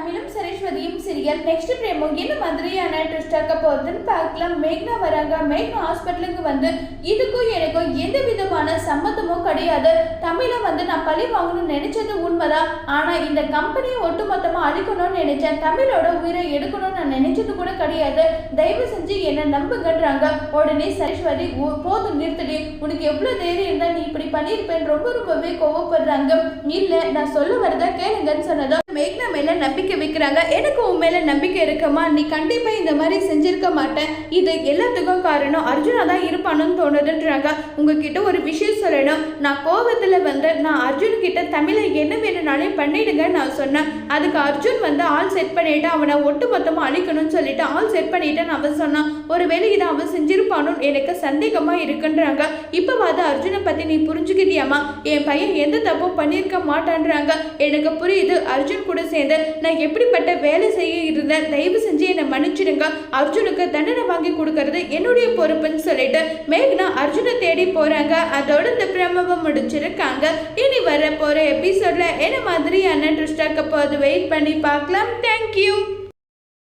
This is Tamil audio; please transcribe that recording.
தமிழும் சரஸ்வதியும் சீரியல் நெக்ஸ்ட் பிரேமோ என்ன மாதிரியான ட்விஸ்ட் ஆக்க போகுதுன்னு பார்க்கலாம். மேக்னா வராங்க. மேக்னா ஹாஸ்பிட்டலுக்கு வந்து இதுக்கும் எனக்கும் எந்த விதமான சம்மந்தமும் கிடையாது. தமிழை வந்து நான் பழி வாங்கணும்னு நினைச்சது உண்மைதான். ஆனா இந்த கம்பெனியை ஒட்டுமொத்தமா அழிக்கணும்னு நினைச்சேன். தமிழோட உயிரை எடுக்கணும்னு நான் நினைச்சது கூட கிடையாது. தயவு செஞ்சு என்ன நம்புங்கன்றாங்க. உடனே சரஸ்வதி "ஓ, போதும் நிறுத்தடி. உனக்கு எவ்வளவு தைரியம் இருந்தா நீ இப்படி பண்ணியிருப்பேன் ரொம்ப ரொம்பவே கோவப்படுறாங்க. இல்ல நான் சொல்ல வரதா கேளுங்கன்னு சொன்னதும் மேக்னா மேல நம்பிக்கை வைக்கிறாங்க. எனக்கு உன் மேல நம்பிக்கை இருக்குமா? நீ கண்டிப்பா இந்த மாதிரி செஞ்சிருக்க மாட்டேன். இது எல்லாத்துக்கும் காரணம் அர்ஜுனா தான் இருப்பானுன்னு தோணுதுன்றாங்க. உங்ககிட்ட ஒரு விஷயம் சொல்லணும். நான் கோவத்துல வந்து நான் அர்ஜுன் கிட்ட தமிழை என்ன வேணும்னாலும் பண்ணிடுங்க நான் சொன்னேன். அதுக்கு அர்ஜுன் வந்து ஆள் செட் பண்ணிட்டு அவனை ஒட்டு மொத்தமா அழிக்கணும்னு சொல்லிட்டு ஆள் செட் பண்ணிட்டேன்னு அவன் சொன்னான். ஒருவேளை இதை அவன் செஞ்சிருப்பானும் எனக்கு சந்தேகமா இருக்குன்றாங்க. இப்பவாது அர்ஜுனை பத்தி நீ புரிஞ்சுக்கிட்டியாமா என் பையன் எந்த தப்பும் பண்ணியிருக்க மாட்டான்றாங்க. எனக்கு புரியுது. அர்ஜுன் கூட சேர்ந்து நான் எப்படிப்பட்ட வேலை செய்ய இருந்தேன்? தயவு செஞ்சு என்னை மன்னிச்சிடுங்க. அர்ஜுனுக்கு தண்டனை வாங்கி கொடுக்கறது என்னுடைய பொறுப்புன்னு சொல்லிட்டு மேக்னா அர்ஜுனை தேடி போறாங்க. அதோட இந்த பிரமவை முடிச்சிருக்காங்க. இனி வர போற எபிசோட்ல என்ன மாதிரியான ட்ரிஸ்டாக்க போது வெயிட் பண்ணி பார்க்கலாம். தேங்க்யூ